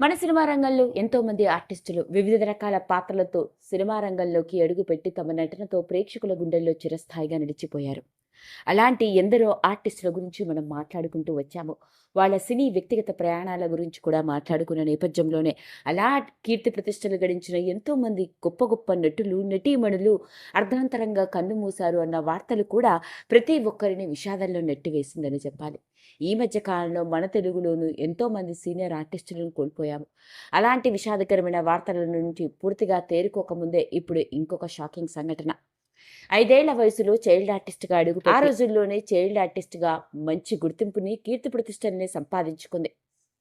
మన సినిమా రంగంలో ఎంతో మంది ఆర్టిస్టులు వివిధ రకాల పాత్రలతో సినిమా రంగంలోకి అడుగుపెట్టి తమ నటనతో ప్రేక్షకుల గుండెల్లో చిరస్థాయిగా నిలిచిపోయారు. అలాంటి ఎందరో ఆర్టిస్టుల గురించి మనం మాట్లాడుకుంటూ వచ్చాము. వాళ్ళ సినీ వ్యక్తిగత ప్రయాణాల గురించి కూడా మాట్లాడుకున్న నేపథ్యంలోనే అలా కీర్తి ప్రతిష్టలు గడించిన ఎంతోమంది గొప్ప గొప్ప నటులు నటీమణులు అర్ధాంతరంగా కన్ను మూశారు అన్న వార్తలు కూడా ప్రతి ఒక్కరిని విషాదంలో నెట్టివేసిందని చెప్పాలి. ఈ మధ్య కాలంలో మన తెలుగులోనూ ఎంతోమంది సీనియర్ ఆర్టిస్టులను కోల్పోయాము. అలాంటి విషాదకరమైన వార్తల నుంచి పూర్తిగా తేరుకోకముందే ఇప్పుడు ఇంకొక షాకింగ్ సంఘటన. ఐదేళ్ళ వయసులో చైల్డ్ ఆర్టిస్ట్గా అడుగు ఆ రోజుల్లోనే చైల్డ్ ఆర్టిస్ట్గా మంచి గుర్తింపుని కీర్తి ప్రతిష్టల్ని సంపాదించుకుంది.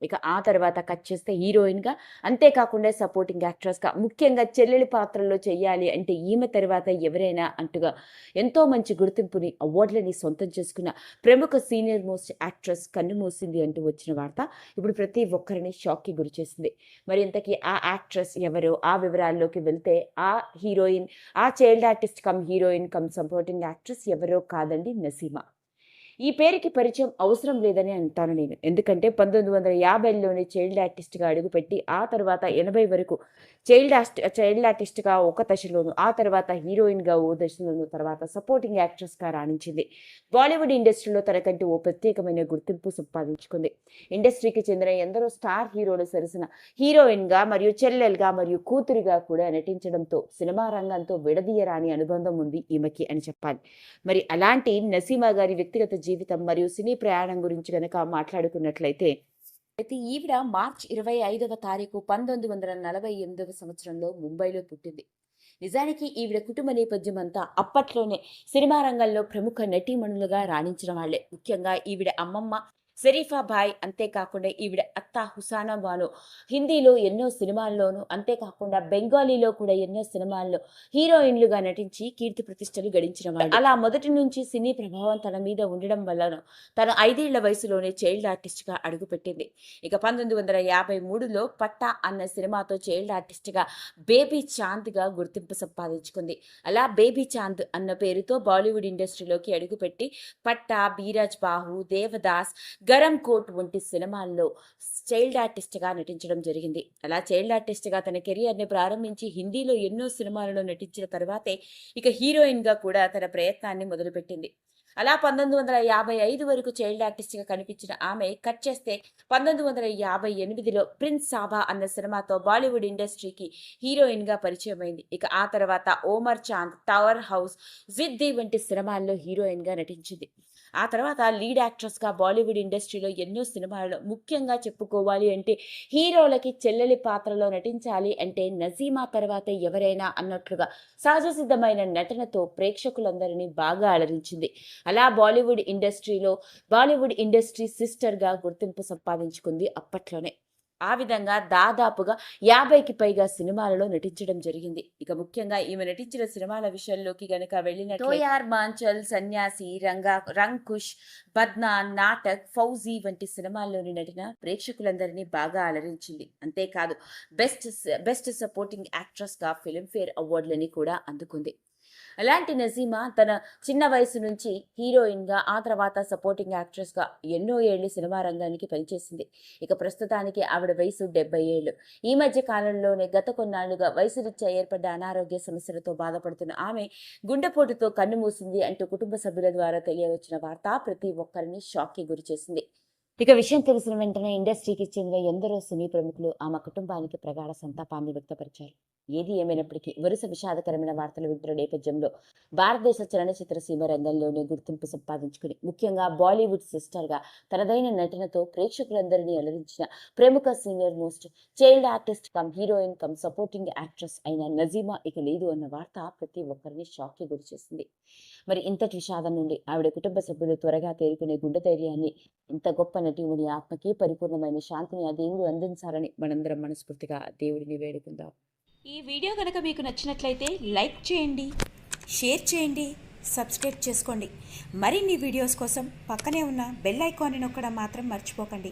ఇక ఆ తర్వాత కట్ చేస్తే హీరోయిన్గా అంతేకాకుండా సపోర్టింగ్ యాక్ట్రెస్గా ముఖ్యంగా చెల్లెలి పాత్రల్లో చేయాలి అంటే ఈమె తర్వాత ఎవరైనా అంటుగా ఎంతో మంచి గుర్తింపుని అవార్డులని సొంతం చేసుకున్న ప్రముఖ సీనియర్ మోస్ట్ యాక్ట్రెస్ కన్ను మూసింది అంటూ వచ్చిన వార్త ఇప్పుడు ప్రతి ఒక్కరిని షాక్కి గురి చేసింది. మరి ఇంతకీ ఆ యాక్ట్రెస్ ఎవరో? ఆ వివరాల్లోకి వెళ్తే ఆ హీరోయిన్ ఆ child artist cum heroine cum supporting actress ఎవరో కాదండి నసీమా. ఈ పేరుకి పరిచయం అవసరం లేదని అంటాను నేను. ఎందుకంటే పంతొమ్మిది వందల యాభైలోనే చైల్డ్ ఆర్టిస్ట్గా అడుగుపెట్టి ఆ తర్వాత ఎనభై వరకు చైల్డ్ ఆర్ట్ చైల్డ్ ఆర్టిస్ట్గా ఒక దశలోను ఆ తర్వాత హీరోయిన్గా ఓ దశలోను తర్వాత సపోర్టింగ్ యాక్ట్రెస్గా రాణించింది. బాలీవుడ్ ఇండస్ట్రీలో తనకంటూ ఓ ప్రత్యేకమైన గుర్తింపు సంపాదించుకుంది. ఇండస్ట్రీకి చెందిన ఎందరో స్టార్ హీరోలు సరసన హీరోయిన్గా మరియు చెల్లెలుగా మరియు కూతురిగా కూడా నటించడంతో సినిమా రంగంతో విడదీయరాని అనుబంధం ఉంది ఈమెకి అని చెప్పాలి. మరి అలాంటి నసీమా గారి వ్యక్తిగత జీవితం మరియు సినీ ప్రయాణం గురించి గనక మాట్లాడుకున్నట్లయితే అయితే ఈవిడ మార్చ్ ఇరవై ఐదవ తారీఖు పంతొమ్మిది వందల నలభై ఎనిమిదవ సంవత్సరంలో ముంబైలో పుట్టింది. నిజానికి ఈవిడ కుటుంబ నేపథ్యం అంతా అప్పట్లోనే సినిమా రంగంలో ప్రముఖ నటీమణులుగా రాణించిన వాళ్ళే ముఖ్యంగా ఈవిడ అమ్మమ్మ షరీఫా బాయ్ అంతేకాకుండా ఈవిడ అత్త హుసానా బాను. హిందీలో ఎన్నో సినిమాల్లోనూ అంతేకాకుండా బెంగాలీలో కూడా ఎన్నో సినిమాల్లో హీరోయిన్లుగా నటించి కీర్తి ప్రతిష్టలు గడించిన వాళ్ళు అలా మొదటి నుంచి సినీ ప్రభావం తన మీద ఉండడం వల్ల తను ఐదేళ్ళ వయసులోనే చైల్డ్ ఆర్టిస్ట్గా అడుగుపెట్టింది. ఇక పంతొమ్మిది వందల యాభై మూడులో పట్టా అన్న సినిమాతో చైల్డ్ ఆర్టిస్ట్గా బేబీ చాంద్గా గుర్తింపు సంపాదించుకుంది. అలా బేబీ చాంద్ అన్న పేరుతో బాలీవుడ్ ఇండస్ట్రీలోకి అడుగుపెట్టి పట్టా బీరాజ్ బాహు దేవదాస్ గరం కోట్ వంటి సినిమాల్లో చైల్డ్ ఆర్టిస్ట్గా నటించడం జరిగింది. అలా చైల్డ్ ఆర్టిస్ట్గా తన కెరియర్ని ప్రారంభించి హిందీలో ఎన్నో సినిమాలలో నటించిన తర్వాతే ఇక హీరోయిన్గా కూడా తన ప్రయత్నాన్ని మొదలుపెట్టింది. అలా పంతొమ్మిది వందల యాభై ఐదు వరకు చైల్డ్ ఆర్టిస్ట్గా కనిపించిన ఆమె కట్ చేస్తే పంతొమ్మిది వందల యాభై ఎనిమిదిలో ప్రిన్స్ సాబా అన్న సినిమాతో బాలీవుడ్ ఇండస్ట్రీకి హీరోయిన్గా పరిచయమైంది. ఇక ఆ తర్వాత ఓమర్ చాంద్ టవర్ హౌస్ జిద్ది వంటి సినిమాల్లో హీరోయిన్గా నటించింది. ఆ తర్వాత లీడ్ యాక్ట్రెస్గా బాలీవుడ్ ఇండస్ట్రీలో ఎన్నో సినిమాల్లో ముఖ్యంగా చెప్పుకోవాలి అంటే హీరోలకి చెల్లెలి పాత్రలో నటించాలి అంటే నజీమా తర్వాత ఎవరైనా అన్నట్లుగా సహజసిద్ధమైన నటనతో ప్రేక్షకులందరినీ బాగా అలరించింది. అలా బాలీవుడ్ ఇండస్ట్రీలో బాలీవుడ్ ఇండస్ట్రీ సిస్టర్గా గుర్తింపు సంపాదించుకుంది అప్పట్లోనే. ఆ విధంగా దాదాపుగా యాభైకి పైగా సినిమాలలో నటించడం జరిగింది. ఇక ముఖ్యంగా ఈమె నటించిన సినిమాల విషయంలోకి గనక వెళ్ళిన టోయార్ మాంచల్ సన్యాసి రంగా రంకుష్ బద్నా నాటక్ ఫౌజీ వంటి సినిమాల్లోని నటిన ప్రేక్షకులందరినీ బాగా అలరించింది. అంతేకాదు బెస్ట్ బెస్ట్ సపోర్టింగ్ యాక్ట్రెస్గా ఫిల్మ్ఫేర్ అవార్డులని కూడా అందుకుంది. అలాంటి నజీమా తన చిన్న వయసు నుంచి హీరోయిన్గా ఆ తర్వాత సపోర్టింగ్ యాక్ట్రెస్గా ఎన్నో ఏళ్ళు సినిమా రంగానికి పనిచేసింది. ఇక ప్రస్తుతానికి ఆవిడ వయసు డెబ్బై ఏళ్ళు. ఈ మధ్య కాలంలోనే గత కొన్నాళ్ళుగా వయసు రీత్యా ఏర్పడ్డ అనారోగ్య సమస్యలతో బాధపడుతున్న ఆమె గుండెపోటుతో కన్ను మూసింది అంటూ కుటుంబ సభ్యుల ద్వారా తెలియవచ్చిన వార్త ప్రతి ఒక్కరిని షాక్కి గురి చేసింది ఇక విషయం తెలిసిన వెంటనే ఇండస్ట్రీకి చెందిన ఎందరో సినీ ప్రముఖులు ఆమె కుటుంబానికి ప్రగాఢ సంతాపాన్ని వ్యక్తపరిచారు. ఏది ఏమైనప్పటికీ వరుస విషాదకరమైన వార్తలు వింటున్న నేపథ్యంలో భారతదేశ చలనచిత్ర సీమ రంగంలోనే గుర్తింపు సంపాదించుకుని ముఖ్యంగా బాలీవుడ్ సిస్టర్గా తనదైన నటనతో ప్రేక్షకులందరినీ అలరించిన ప్రముఖ senior most child artist cum heroine cum supporting actress అయిన నజీమా ఇక లేదు అన్న వార్త ప్రతి ఒక్కరిని షాక్కి గురిచేసింది మరి ఇంతటి విషాదం నుండి ఆవిడ కుటుంబ సభ్యులు త్వరగా తేరుకునే గుండె ధైర్యాన్ని ఇంత గొప్ప దేవుడి ఆత్మకి పరిపూర్ణమైన శాంతిని ఆ దేవుడు అందించాలని మనందరం మనస్ఫూర్తిగా దేవుడిని వేడుకుందాం. ఈ వీడియో కనుక మీకు నచ్చినట్లయితే లైక్ చేయండి షేర్ చేయండి సబ్స్క్రైబ్ చేసుకోండి. మరిన్ని వీడియోస్ కోసం పక్కనే ఉన్న బెల్ ఐకాన్ని నొక్కడం మాత్రం మర్చిపోకండి.